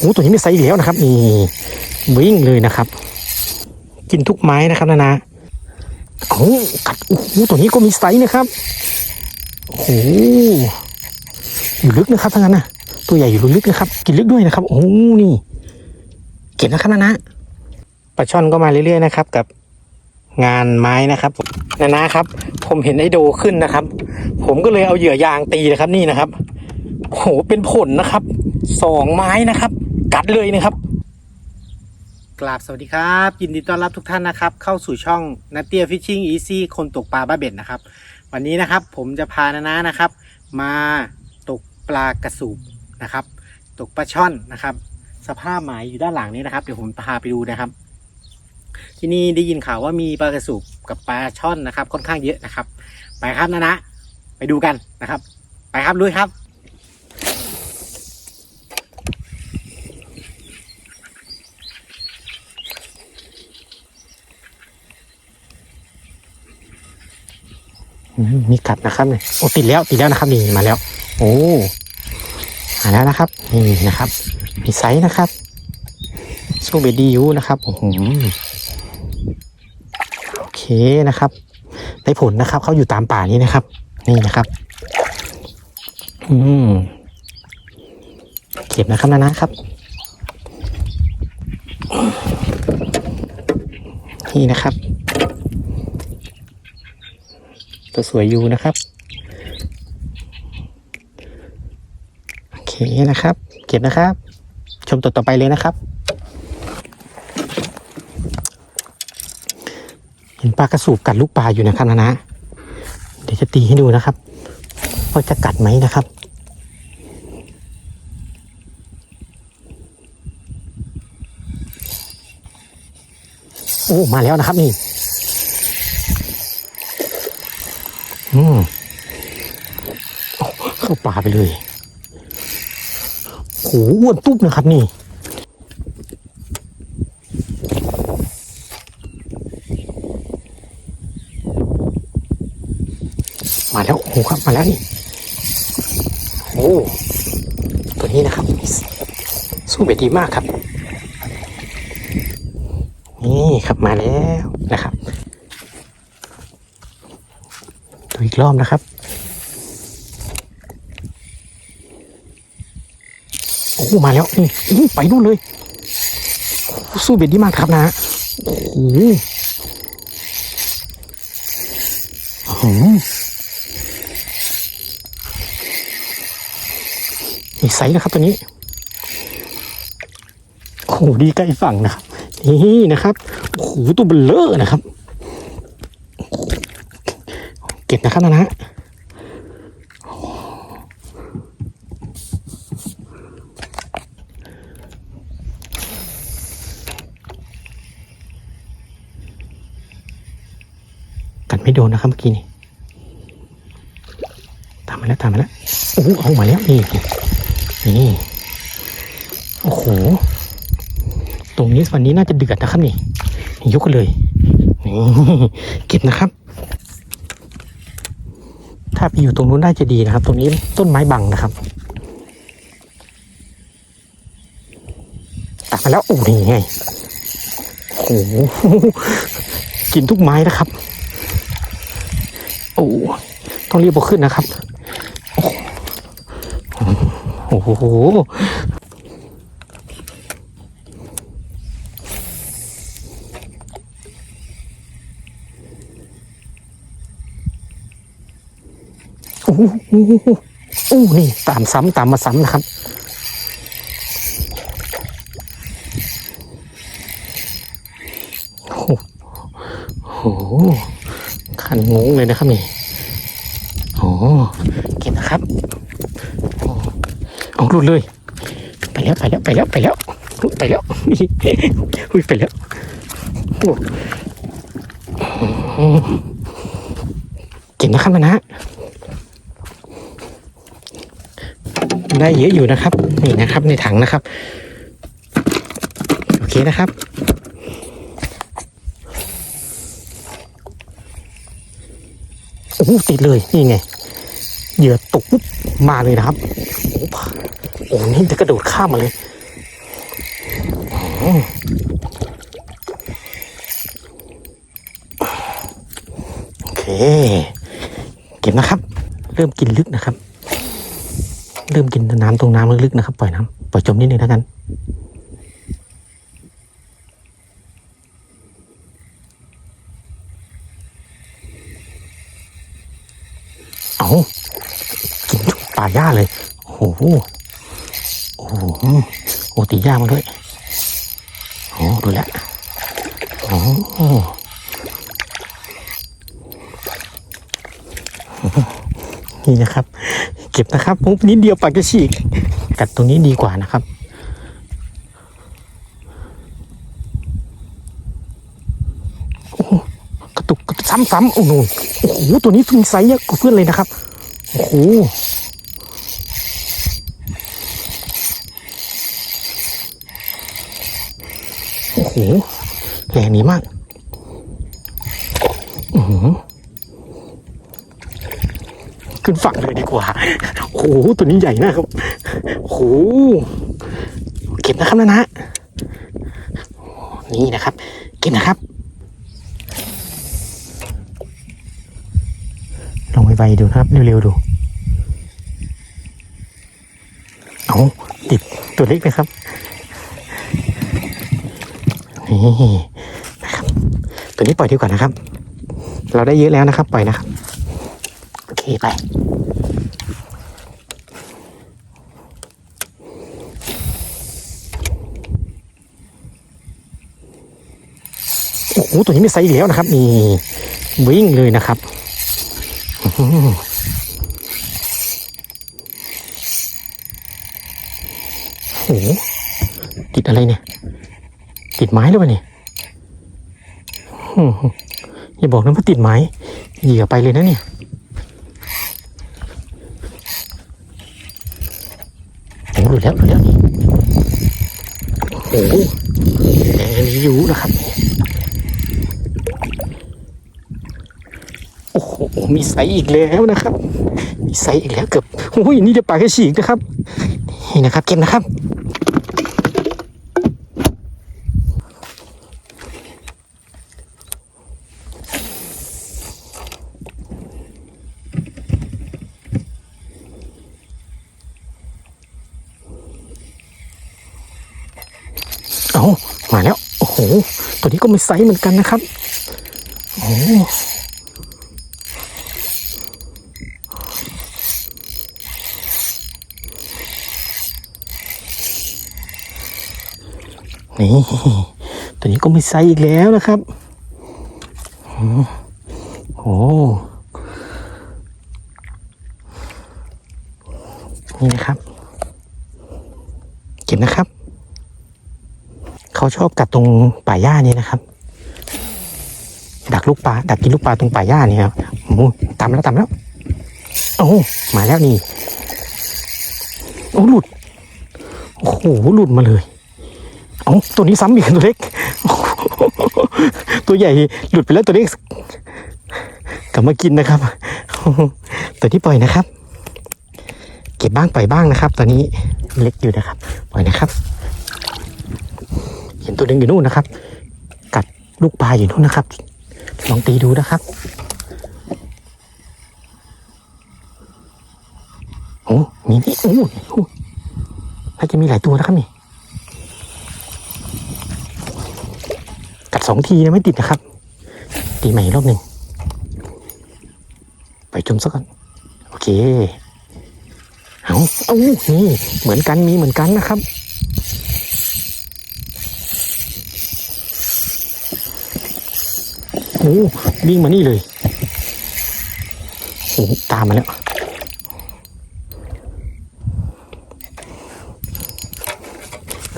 โอ้ตัวนี้ไม่ไซส์อีกแล้วนะครับนี่วิ่งเลยนะครับ กินทุกไม้นะครับนานาโอ้กัดโอ้โหตัวนี้ก็มีไซส์นะครับโอ้โหอยู่ลึกนะครับทั้งนั้นนะตัวใหญ่อยู่ลึกนะครับ กินลึกด้วยนะครับ โอ้นี่เก็บนะครับนานาปลาช่อนก็มาเรื่อยๆนะครับ กับงานไม้นะครับนานาครับ ผมเห็นไอโดขึ้นนะครับ ผมก็เลยเอาเหยื่อยางตีนะครับนี่นะครับโอ้โหเป็นผลนะครับสองไม้นะครับ กัดเลยนะครับ กราบสวัสดีครับ ยินดีต้อนรับทุกท่านนะครับ เข้าสู่ช่องนัตเตียฟิชชิ่งอีซี่คนตกปลาบ้าเบ็ดนะครับ วันนี้นะครับผมจะพานานานะครับ มาตกปลากระสูบนะครับ ตกปลาช่อนนะครับ สภาพหมายอยู่ด้านหลังนี้นะครับ เดี๋ยวผมพาไปดูนะครับ ที่นี่ได้ยินข่าวว่ามีปลากระสูบกับปลาช่อนนะครับ ค่อนข้างเยอะนะครับ ไปครับนานะไปดูกันนะครับ ไปครับลุยครับ มีกัดนะครับเนี่ยโอ้ติดแล้วติดแล้วนะครับนี่มาแล้ว โอ้มาแล้วนะครับนี่นะครับ มีไซส์นะครับสู้เบดียูนะครับโอ้โหโอเคนะครับ ได้ผลนะครับเขาอยู่ตามป่านี้นะครับ นี่นะครับ อืมเก็บนะครับนะนะครับนี่นะครับ ตัวสวยอยู่นะครับ โอเคนะครับ เก็บนะครับ ชมตัวต่อไปเลยนะครับ เห็นปลากระสูบกัดลูกปลาอยู่นะครับนะนะเดี๋ยวจะตีให้ดูนะครับว่าจะกัดไหมนะครับโอ้มาแล้วนะครับนี่ อืมเข้าป่าไปเลยโหอ้วนตุ๊บนะครับนี่มาแล้วโอ้โหครับมาแล้วนี่โอ้ตัวนี้นะครับ สู้ไปดีมากครับ นี่ครับมาแล้วนะค รอบนะครับ โอ้มาแล้วนี่ไปนู่นเลย สู้เบ็ดดีมากครับนะโอ้โหหืมมีไซส์นะครับตัวนี้ โอ้ดีใกล้ฝั่งนะครับ นี่นะครับ โอ้โหตัวเบลเลอร์นะครับ เก็บนะครับนะนะกัดไม่โดนนะครับเมื่อกี้นี่ตามมาแล้วตามมาแล้วโอ้โหเอามาแล้วนี่นี่โอ้โหตรงนี้วันนี้น่าจะเดือดนะครับนี่นี่ยกกันเลยนี่เก็บนะครับ ถ้าไปอยู่ตรงนู้นได้จะดีนะครับ ตรงนี้ต้นไม้บังนะครับตักมาแล้วโอ้นี่ไงโอ้โหกินทุกไม้นะครับ โอ้ต้องรีบเอาขึ้นนะครับโอ้โห อ้โอ้โหโอ้นี่ตามซ้ำตามมาซ้ำนะครับ โอ้โหโอ้โหขันงงเลยนะครับนี่โอ้เก็บนะครับโอ้เอาหลุดเลย ไปแล้วไปแล้วไปแล้วไปแล้วไปแล้วอุ้ยไปแล้วโอ้โหเก็บนะครับนะ ได้เยอะอยู่นะครับ นี่นะครับในถังนะครับ โอเคนะครับโอ้ติดเลยนี่ไงเหยื่อตกปุ๊บมาเลยนะครับโอ้โหโอ้โหนี่จะกระโดดข้ามมาเลยโอเค เก็บนะครับ เริ่มกินลึกนะครับ เริ่มกินน้ำตรงน้ำลึกๆนะครับ ปล่อยน้ำปล่อยจมนิดนึงแล้วกันเอากินทุกป่าหญ้าเลย โอ้โหโอ้โหโอ้ตีหญ้ามาด้วยโอ้ดูแลโอ้นี่นะครับ ก็บนะครับปุ๊บนิดเดียวปากจะฉีก กัดตรงนี้ดีกว่านะครับ โอ้โหกระตุกกระตุกซ้ำๆโอ้โหโอ้โหตัวนี้ฟิงไซส์เยอะกว่าเพื่อนเลยนะครับ โอ้โหโอ้โหแรงนี้มาก อือหือ ขึ้นฝั่งเลยดีกว่า โอ้โห ตัวนี้ใหญ่นะครับ โอ้โห เก็บนะครับนะนะ นี่นะครับ เก็บนะครับ ลองไวๆดูครับ เร็วๆดู เอาติดตัวเล็กนะครับ นี่นะครับ ตัวนี้ปล่อยดีกว่านะครับ เราได้เยอะแล้วนะครับ ปล่อยนะครับ โอเคไปโอ้โหตัวนี้ไม่ไซส์แล้วนะครับนี่วิ่งเลยนะครับโอ้โหติดอะไรเนี่ย ติดไม้หรือเปล่าเนี่ยอย่าบอกนะว่าติดไม้เหยียบไปเลยนะเนี่ย โอ้โหหลุดแล้วหลุดแล้วนี่ โอ้โหแรงนี้ยูนะครับ โอ้โห มีไซส์อีกแล้วนะครับ มีไซส์อีกแล้วเกือบโอ้ยนี่จะปาแค่ฉีกนะครับ นี่นะครับ เก็บนะครับ เอามาแล้ว โอ้โห ตัว นี้ก็ไมีไซส์เหมือนกันนะครับ โอ้โหนี่ตัวนี้ก็ไมีไซส์อีกแล้วนะครับอืมโอ้นี่นะครับ เก็บนะครับ เขาชอบกัดตรงป่าหญ้านี่นะครับ ดักลูกปลาดักกินลูกปลาตรงป่าหญ้านี่ครับโอ้ตามแล้วตามแล้วโอ้หมาแล้วนี่โอ้หลุดโอ้โหหลุดมาเลยเอาตัวนี้ซ้ำอีกตัวเล็ก ตัวใหญ่หลุดไปแล้วตัวเล็กกลับมากินนะครับ ตัวที่ปล่อยนะครับ เก็บบ้างปล่อยบ้างนะครับ ตอนนี้เล็กอยู่นะครับ ปล่อยนะครับ ห็นตัวหนึ่งอยู่นู่นนะครับ กัดลูกปลาอยู่นู่นนะครับ ลองตีดูนะครับโอ้มีนี่โอ้โหน่าจะมีหลายตัวนะครับนี่กัดสองทีนะไม่ติดนะครับ ตีใหม่รอบหนึ่งไปจมซะก่อนโอเคเอาเอานี่เหมือนกันมีเหมือนกันนะครับ โอ้ วิ่งมานี่เลยโอ้ตามมาแล้ว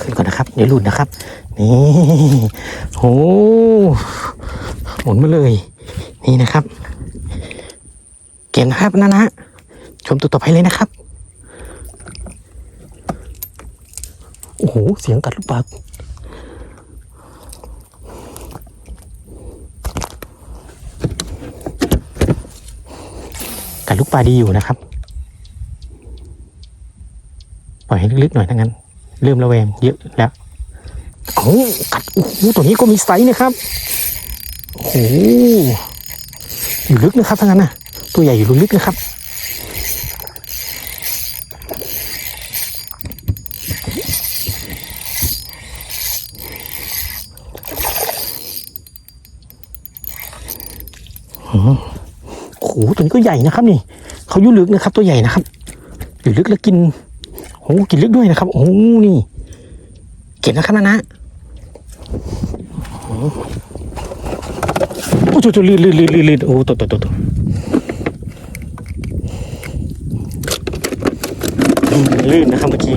ขึ้นก่อนนะครับ เดี๋ยวหลุดนะครับ นี่โอ้หมุนมาเลย นี่นะครับ เก่งนะครับนะนะชมตัวต่อไปเลยนะครับ โอ้โห เสียงกัดลูกปลา ลูกปลาดีอยู่นะครับ ปล่อยให้ลึกๆหน่อยทั้งนั้น เริ่มระแวงเยอะแล้วเอากัดโอ้โหตัวนี้ก็มีไซส์นะครับโอ้โหอยู่ลึกนะครับทั้งนั้นนะตัวใหญ่อยู่ลึกนะครับอืมโอ้โหตัวนี้ก็ใหญ่นะครับนี่เขายู่ลึกนะครับ ตัวใหญ่นะครับอยู่ลึกแล้วกินโอ้โหกินลึกด้วยนะครับ โอ้โหนี่ เก็บนะครับนะนะโอ้โหโอ้โหลื่นลื่นลื่นลื่นโอ้ตัวตัวตัวตัวลื่นนะครับเมื่อกี้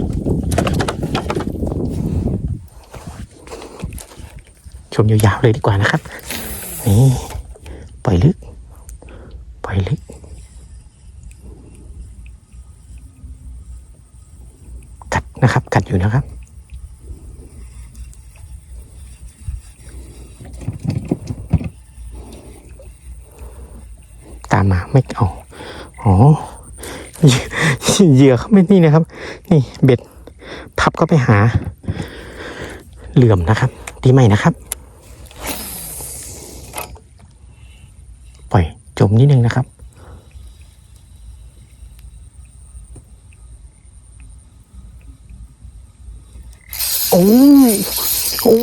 ชมยาวๆเลยดีกว่านะครับ นี่ ปล่อยลึก ปล่อยลึก กัดนะครับ กัดอยู่นะครับ ตามมาไม่เอาอ๋อเหยื่อเขาไม่นี่นะครับ นี่เบ็ดพับก็ไปหา เหลื่อมนะครับตีใหม่นะครับ ปล่อยจมนิดนึงนะครับโอ้โอ้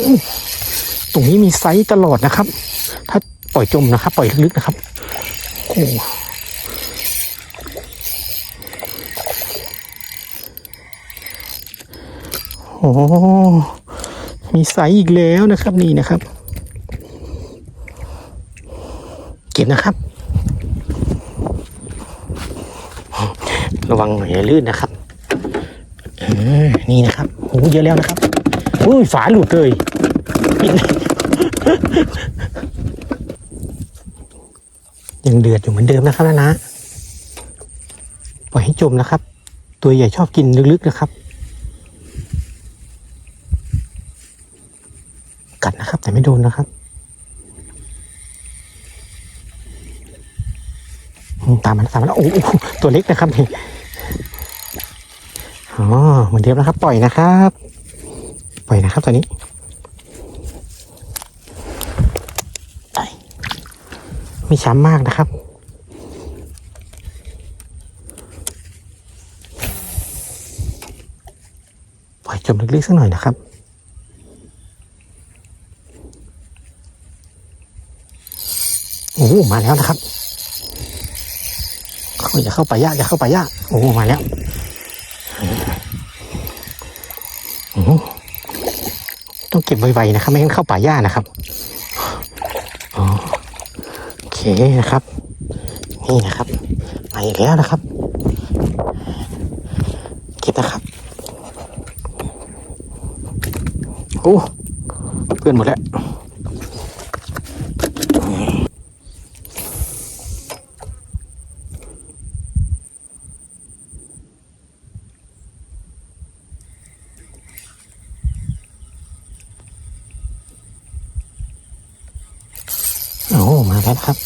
ตรงนี้มีไซส์ตลอดนะครับ ถ้าปล่อยจมนะครับ ปล่อยลึกๆนะครับ โอ้โอ้มีไซอีกแล้วนะครับนี่นะครับ เก็บนะครับ ระวังหน่อยอย่าลื่นนะครับออนี่นะครับโอ้เยอะแล้วนะครับอุ้ยฝาหลุดเลยปิด ยังเดือดอยู่เหมือนเดิมนะครับนะนะปล่อยให้จมนะครับ ตัวใหญ่ชอบกินลึกๆนะครับ กัดนะครับแต่ไม่โดนนะครับตามมันตามมันโอ้โหตัวเล็กนะครับนี่อ๋อเหมือนเดิมนะครับ ปล่อยนะครับ ปล่อยนะครับตัวนี้ ไม่ช้ำมากนะครับ ปล่อยจมลึกๆสักหน่อยนะครับโอ้มาแล้วนะครับเขาอย่าเข้าป่าหญ้าอย่าเข้าป่าหญ้าโอ้มาแล้วต้องเก็บไวๆนะครับ ไม่งั้นเข้าป่าหญ้านะครับ เคนะครับ นี่นะครับมาอีกแล้วนะครับเก็บนะครับโอ้เพื่อนหมดแล้ว โอ้มาแล้วนะครับ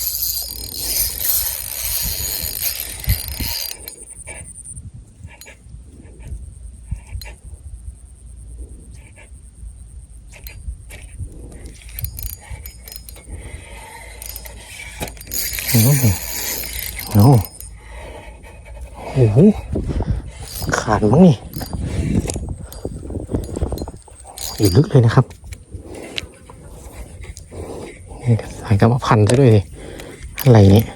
โอ้โหโอ้โหขาดมั้งนี่อยู่ลึกเลยนะครับนี่ใส่กรรมพันซะด้วยดิอะไรเนี่ย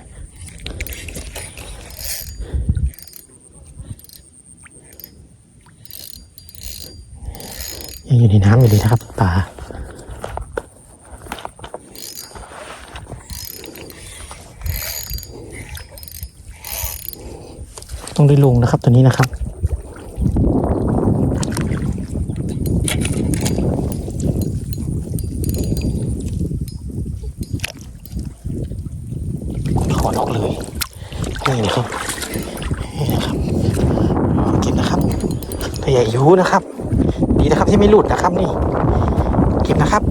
ยังอยู่ในน้ำอยู่เลยนะครับปลาต้องได้ ลงนะครับตัวนี้นะครับถอนออกเลยนี่นะครับนี่นะครับเก็บนะครับตัวใหญ่อยูนะครับ ดีนะครับที่ไม่หลุดนะครับนี่เก็บนะครับ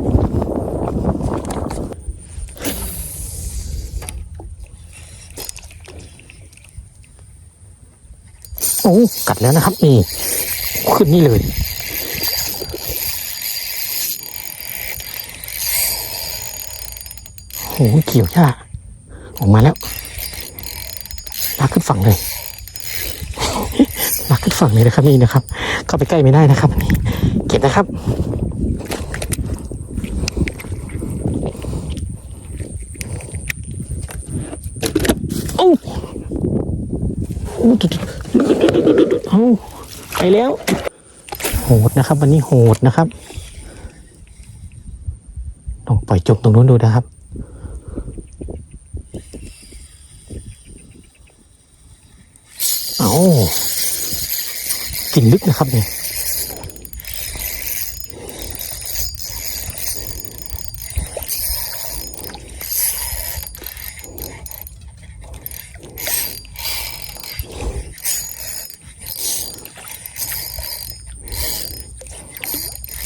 กัดแล้วนะครับ นี่ ขึ้นนี่เลย โอ้เกี่ยวหญ้าออกมาแล้วลากขึ้นฝั่งเลยลากขึ้นฝั่งเลยนะครับนี่นะครับ เข้าไปใกล้ไม่ได้นะครับนี่เก็บนะครับโอ้โอ้ เอาไปแล้ว โหดนะครับ วันนี้โหดนะครับลองปล่อยจมตรงนู้นดูนะครับเอากินลึกนะครับเนี่ย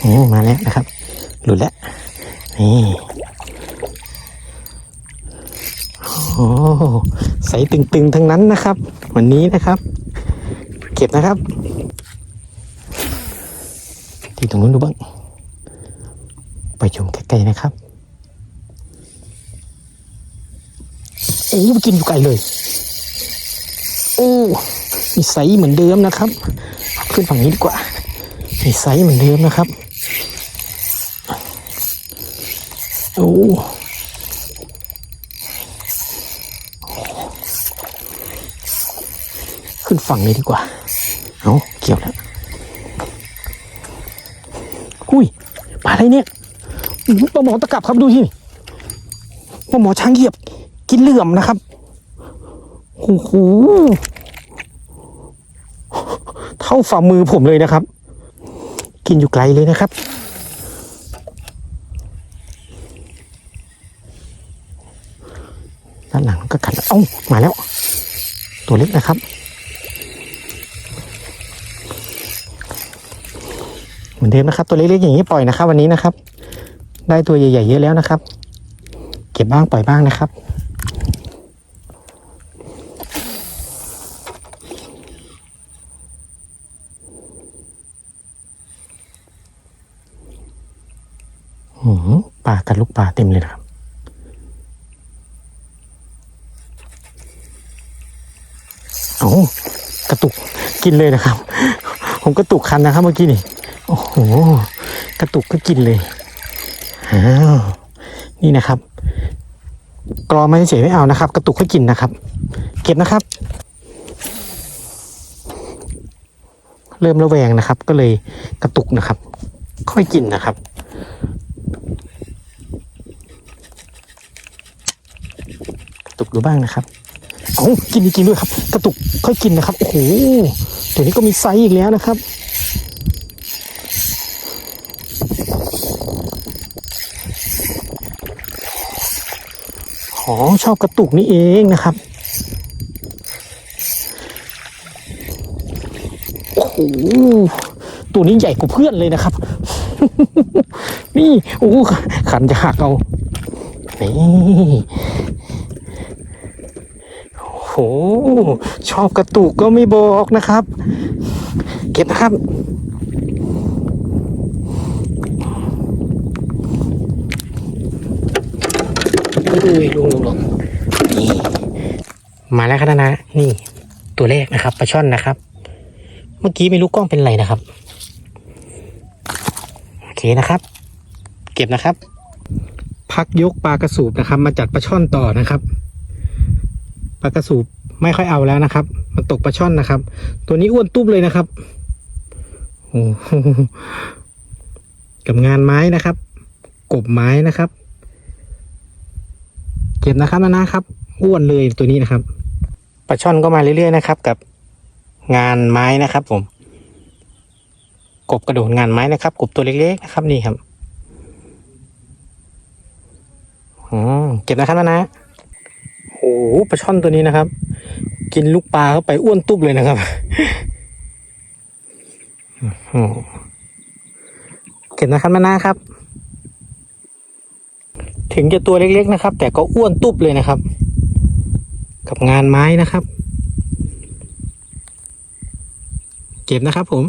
โอ้มาแล้วนะครับ หลุดแล้ว นี่โอ้ใสตึงๆทั้งนั้นนะครับ วันนี้นะครับ เก็บนะครับ ที่ตรงนู้นดูบ้าง ไปชมใกล้ๆนะครับโอ้กินอยู่ไกลเลย โอ้มีไซส์เหมือนเดิมนะครับ ขึ้นฝั่งนี้ดีกว่ามีไซส์เหมือนเดิมนะครับ โอ้ขึ้นฝั่งเลยดีกว่า เอาเกี่ยวแล้วอุ้ยปลาอะไรเนี่ยอื้อหือปลาหมอตะกลับครับดูที่ปลาหมอช้างเหยียบ กินเหลื่อมนะครับโอ้โหเท่าฝ่ามือผมเลยนะครับ กินอยู่ไกลเลยนะครับ ด้านหลังก็ขัน เอ้ามาแล้ว ตัวเล็กนะครับ เหมือนเดิมนะครับ ตัวเล็กๆอย่างนี้ปล่อยนะครับ วันนี้นะครับ ได้ตัวใหญ่ๆเยอะแล้วนะครับ เก็บบ้างปล่อยบ้างนะครับปลากับลูกปลาเต็มเลยนะครับ เอากระตุกกินเลยนะครับ ผมกระตุกคันนะครับเมื่อกี้นี่ โอ้โห กระตุกก็กินเลยอ้าวนี่นะครับ กรอไม่เฉยไม่เอานะครับ กระตุกก็กินนะครับ เก็บนะครับ เริ่มระแวงนะครับ ก็เลยกระตุกนะครับ ค่อยกินนะครับกระตุกดูบ้างนะครับ เอากินจริงด้วยครับ กระตุกค่อยกินนะครับ โอ้โหตัวนี้ก็มีไซส์อีกแล้วนะครับ อ๋อชอบกระตุกนี่เองนะครับโอ้โหตัวนี้ใหญ่กว่าเพื่อนเลยนะครับ นี่โอ้ขันจะหักเอานี่ โอ้โห ชอบกระตุกก็ไม่บอกนะครับ เก็บนะครับ อุ้ยลงลงลงนี่มาแล้วครับนะ นี่ ตัวแรกนะครับปลาช่อนนะครับ เมื่อกี้ไม่รู้กล้องเป็นไรนะครับ โอเคนะครับ เก็บนะครับ พักยกปลากระสูบนะครับ มาจัดปลาช่อนต่อนะครับ ปลากระสูบไม่ค่อยเอาแล้วนะครับ มันตกปลาช่อนนะครับ ตัวนี้อ้วนตุ้มเลยนะครับโอ้โหกับงานไม้นะครับ กบไม้นะครับ เก็บนะครับนะนะครับอ้วนเลยตัวนี้นะครับปลาช่อนก็มาเรื่อยๆนะครับ กับงานไม้นะครับ ผม กบกระโดดงานไม้นะครับ กบตัวเล็กๆนะครับนี่ครับอืมเก็บนะครับนะนะ หปลาช่อนตัวนี้นะครับ กินลูกปลาเข้าไปอ้วนตุ๊บเลยนะครับอืมเก็บนะครับนะนะครับ ถึงจะตัวเล็กๆนะครับ แต่ก็อ้วนตุ๊บเลยนะครับ กับงานไม้นะครับ เก็บนะครับ ผม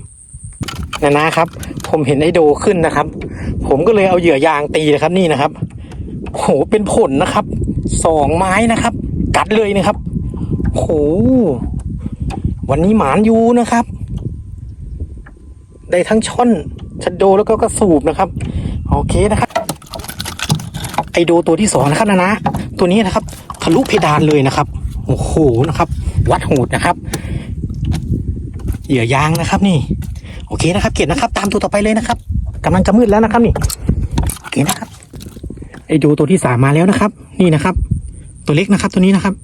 นานาครับ ผมเห็นไอโดขึ้นนะครับ ผมก็เลยเอาเหยื่อยางตีนะครับนี่นะครับ โหเป็นผลนะครับสองไม้นะครับ กัดเลยนะครับโหวันนี้หมานอยูนะครับ ได้ทั้งช่อนชัดโดแล้วก็กระสูบนะครับ โอเคนะครับ ไอโดตัวที่สองนะครับนะนะ ตัวนี้นะครับทะลุเพดานเลยนะครับโอ้โหนะครับ วัดหูดนะครับเหยื่อยางนะครับ นี่ โอเคนะครับ เก็บนะครับ ตามตัวต่อไปเลยนะครับกำลังจะมืดแล้วนะครับนี่โอเคนะครับ ไอโดตัวที่สามมาแล้วนะครับ นี่นะครับ ตัวเล็กนะครับ ตัวนี้นะครับ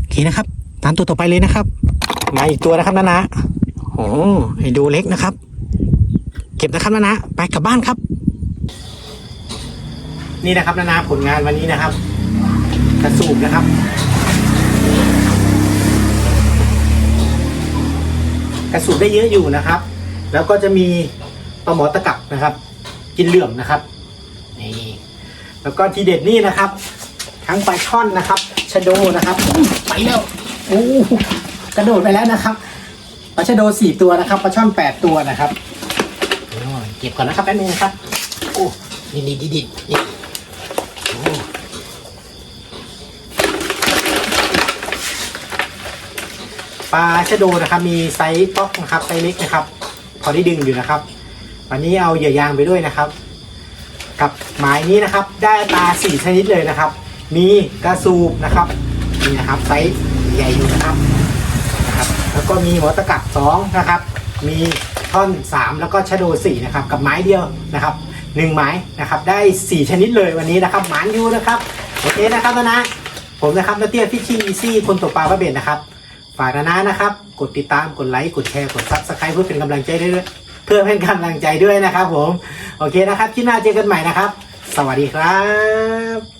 โอเคนะครับ ตามตัวต่อไปเลยนะครับ มาอีกตัวนะครับนะนะโอ้ไอโดเล็กนะครับ เก็บนะครับนะนะไปกลับบ้านครับ นี่นะครับนานาผลงานวันนี้นะครับ กระสูบนะครับกระสูบได้เยอะอยู่นะครับ แล้วก็จะมีปลาหมอตะกับนะครับ กินเหลื่อมนะครับ แล้วก็ทีเด็ดนี่นะครับ ทั้งปลาช่อนนะครับชะโดนะครับไปแล้วโอ้กระโดดไปแล้วนะครับปลาชะโดสี่ตัวนะครับปลาช่อนแปดตัวนะครับเก็บก่อนนะครับแป๊บนึงนะครับโอ้นี่นี่ดิดนี่ปลาชะโดนะครับมีไซส์ต๊อกนะครับไซส์เล็กนะครับ พอได้ดึงอยู่นะครับ วันนี้เอาเหยื่อยางไปด้วยนะครับ กับหมายนี้นะครับ ได้ปลาสี่ชนิดเลยนะครับ มีกระสูบนะครับนี่นะครับไซส์ใหญ่อยู่นะครับนะครับ แล้วก็มีหัวตะกัดสองนะครับ มีท่อนสามแล้วก็ชะโดสี่นะครับ กับไม้เดียวนะครับหนึ่งไม้นะครับได้สี่ชนิดเลยวันนี้นะครับหมานยูนะครับโอเคนะครับนะนะผมนะครับนาเตี้ยฟิชชิ่งอีซี่คนตกปลาพระเบ็ดนะครับฝากนะนะนะครับ กดติดตามกดไลค์กดแชร์กดซับสไครต์เพื่อเป็นกำลังใจด้วย พื่อเป็นกำลังใจด้วยนะครับผม โอเคนะครับที่หน้าเจอกันใหม่นะครับ สวัสดีครับ